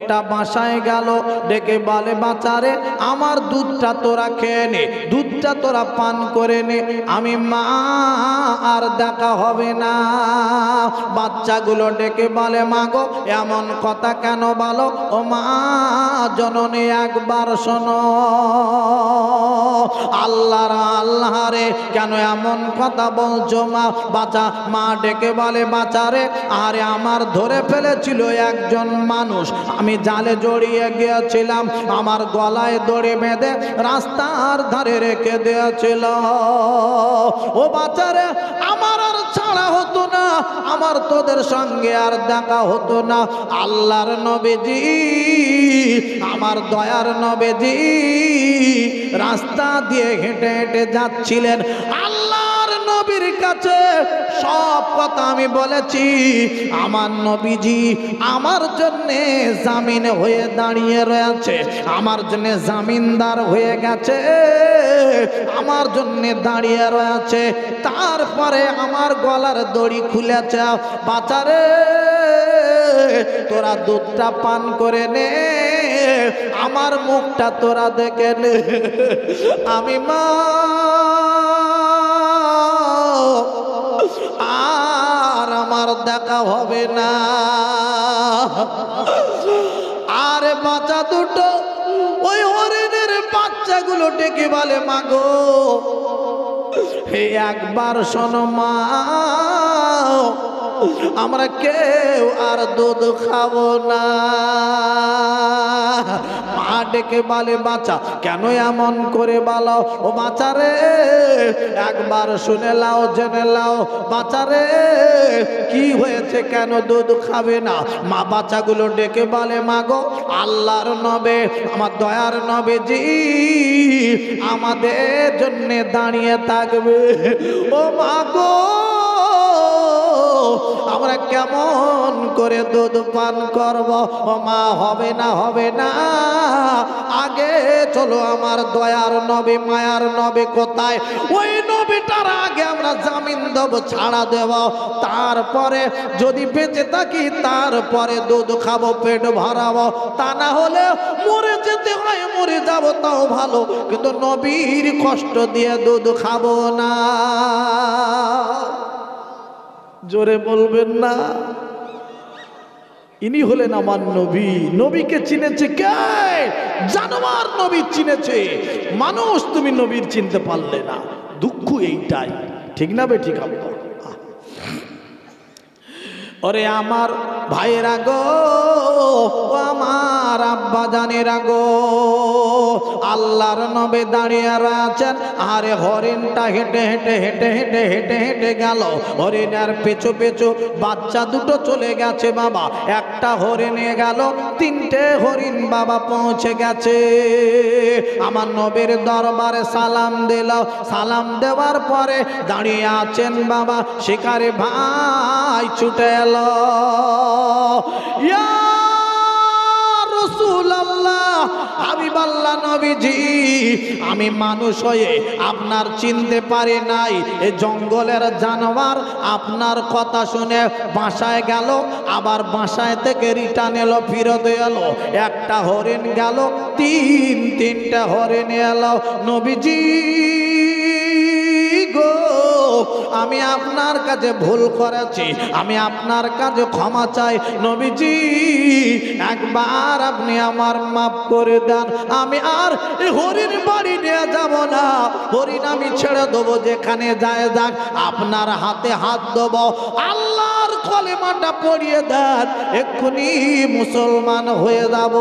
একটা বাসায় গেল, ডেকে বলে বাঁচারে আমার দুধটা তোরা খেয়ে নে, দুধটা তোরা পান করে নে। আমি মা, আর দেখা হবে না। বাচ্চাগুলো ডেকে বলে, মা গো, এমন কথা কেন বলো? ও মা, জননী একবার শোনো। আল্লাহর আল্লাহ রে কেন এমন কথা বলছো মা? বাচ্চা মা ডেকে বলে বাঁচারে আরে আমার ধরে ফেলেছিল একজন মানুষ। আমি জালে জড়িয়ে গিয়েছিলাম, আমার গলায় দড়ে বেঁধে রাস্তার ধারে রেখে দিয়েছিল। ও বাচ্চারে আমার হতো না, আমার তোদের সঙ্গে আর দেখা হতো না। আল্লাহর নবেজি, আমার দয়ার নবীজি, রাস্তা দিয়ে হেঁটে হেঁটে যাচ্ছিলেন। আল্লাহর নবীর কাছে সব কথা আমি বলেছি। আমার নবীজি আমার জন্য জামিন হয়ে দাঁড়িয়ে রয়েছে। আমার জন্য জামিনদার হয়ে গেছে। আমার জন্য দাঁড়িয়ে রয়েছে। তারপরে আমার গলার দড়ি খুলেছে। বাচারে, তোরা দুধটা পান করে নে। আমার মুখটা তোরা দেখে নে। আমি মা হবে না। আরে বাচ্চা দুটো, ওই হরিণের বাচ্চাগুলো ডেকে বলে মাগো হে একবার শোনো মা, আমরা কেউ আর দুধ খাব না। মা ডেকে বলে, বাচ্চা, কেন এমন করে বলো? ও বাচ্চা রে, একবার শুনে লাও, জেনে লাও, বাচ্চা রে কি হয়েছে কেন দুধ খাবে না? মা বাচ্চাগুলো ডেকে বলে মাগো আল্লাহর নবে, আমার দয়ার নবে জি আমাদের জন্যে দাঁড়িয়ে থাকবে। ও মাগো আমরা কেমন করে দুধ পান করব? ও মা হবে না হবে না। আগে চলো আমার দয়ার নবে, মায়ার নবে কোথায়? ওই নবীটার আগে আমরা জামিন দেব, ছাড়া দেব। তারপরে যদি বেঁচে থাকি, তারপরে দুধ খাব, পেট ভরাবো। তা না হলে মরে যেতে হয়, মরে যাব, তাও ভালো। কিন্তু নবীর কষ্ট দিয়ে দুধ খাব না। জোরে বলবেন না। ইনি হলেন আমার নবী। নবীকে চিনেছে কে? জানোয়ার নবী চিনেছে। মানুষ তুমি নবীর চিনতে পারলে না। দুঃখ এইটাই। ঠিক না বে, ঠিক ওরে আমার ভাইয়েরা গো, ও আমার আব্বা জানেরা গো আল্লাহর নবে দাঁড়িয়ে আছেন, আরে হরিণটা হেঁটে হেঁটে হেঁটে হেঁটে হেঁটে হেঁটে গেল। হরিণের পেছু পেছু বাচ্চা দুটো চলে গেছে বাবা। একটা হরিণে গেল, তিনটে হরিণ বাবা পৌঁছে গেছে। আমার নবীর দরবারে সালাম দিল। সালাম দেওয়ার পরে দাঁড়িয়ে আছেন বাবা। শিকারে ভাই ছুটে এলো। ইয়া বাল্লা নবীজি, আমি মানুষ হয়ে আপনার চিনতে পারি নাই। এ জঙ্গলের জানোয়ার আপনার কথা শুনে বাসায় গেল, আবার বাসায় থেকে রিটার্ন এলো, ফিরত এলো। একটা হরিণ গেল, তিন তিনটা হরিণ এলো। নবীজি আমি আপনার কাছে ভুল করেছি। আমি আপনার কাছে ক্ষমা চাই। নবীজি, একবার আপনি আমার মাফ করে দেন। আমি আর হরিণ বাড়ি নিয়ে যাব না। হরিণ আমি ছেড়ে দেবো যেখানে যায় যাক। আপনার হাতে হাত দেব। আল্লাহর কলেমাটা পড়িয়ে দেন। এক্ষুনি মুসলমান হয়ে যাব।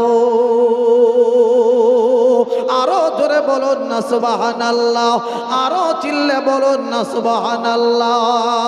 বলুন না সুবাহান আল্লাহ আরও চিল্লে বলুন না সুবাহান আল্লাহ